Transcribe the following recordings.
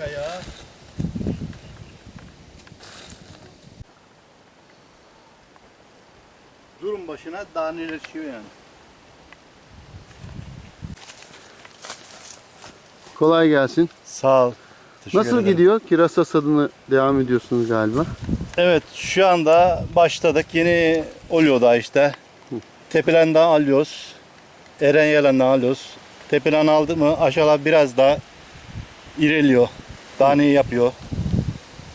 aşağıya. Durum başına daha neler çıkıyor yani. Kolay gelsin. Sağ ol. Teşekkür Nasıl ederim. gidiyor? Kiraz hasadını devam ediyorsunuz galiba. Evet şu anda başladık. Yeni oluyor da işte. Tepelenden alıyoruz. Eren yalandan alıyoruz. Tepelen aldı mı aşağıda biraz daha ireliyor. Daneyi yapıyor.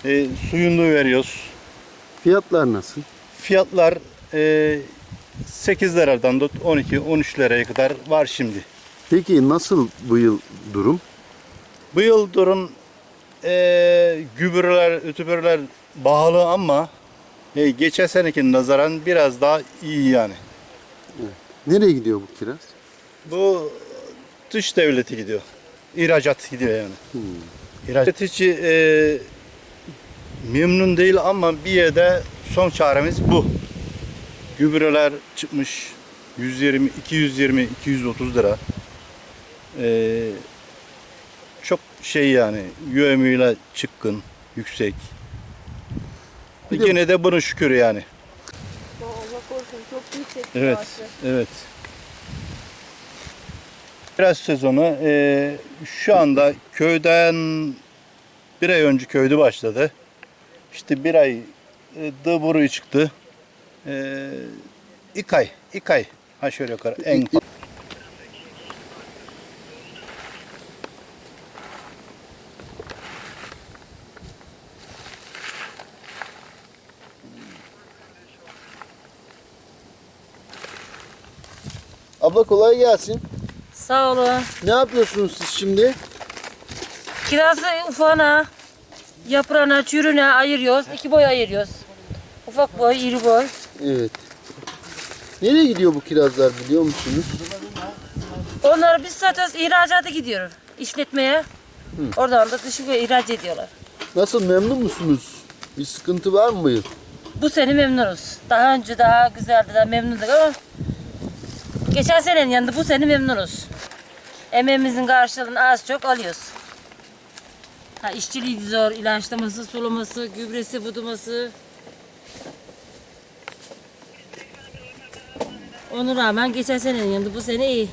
E, suyunu veriyoruz. Fiyatlar nasıl? Fiyatlar e, 8 liradan tut 12-13 liraya kadar var şimdi. Peki nasıl bu yıl durum? Bu yıl durum e, gübreler, ötübürler pahalı ama e, geçen seneki nazaran biraz daha iyi yani. Nereye gidiyor bu kiraz? Bu dış devleti gidiyor. İhracat gidiyor yani. Hmm. İhracat içi e, memnun değil ama bir yerde son çaremiz bu. Gübreler çıkmış 120, 220, 230 lira. E, çok şey yani yövmüyle çıkkın, yüksek. Bir Yine de bunu şükür yani. Allah korusun çok yüksek Evet, ağaçlar. evet. Biraz sezonu e, şu anda köyden bir ay önce köyde başladı. İşte bir ay e, da buraya çıktı. E, iki ay, iki ay. Şöyle yukarı. En Abla kolay gelsin. Sağ olun. Ne yapıyorsunuz siz şimdi? Kirazı ufağına, yaprağına, çürüğüne ayırıyoruz. İki boy ayırıyoruz. Ufak boy, iri boy. Evet. Nereye gidiyor bu kirazlar biliyor musunuz? Onları biz satıyoruz, ihracata gidiyor. işletmeye. Oradan da dışı ihraç ediyorlar. Nasıl memnun musunuz? Bir sıkıntı var mı bu yıl? Bu sene memnunuz. Daha önce daha güzeldi, daha memnunduk ama geçen senenin yanında bu sene memnunuz. Emeğimizin karşılığını az çok alıyoruz. Ha, işçiliği zor, ilaçlaması, sulaması, gübresi, buduması. Ona rağmen geçen senenin yanında bu sene iyi.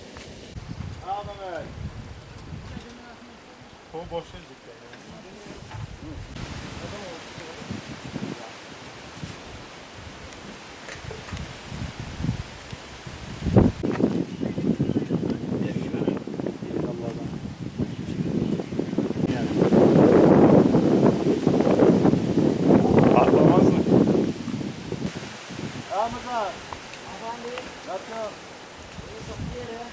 Ramazan. Efendim? Yapıyor. Yusuf diyelim.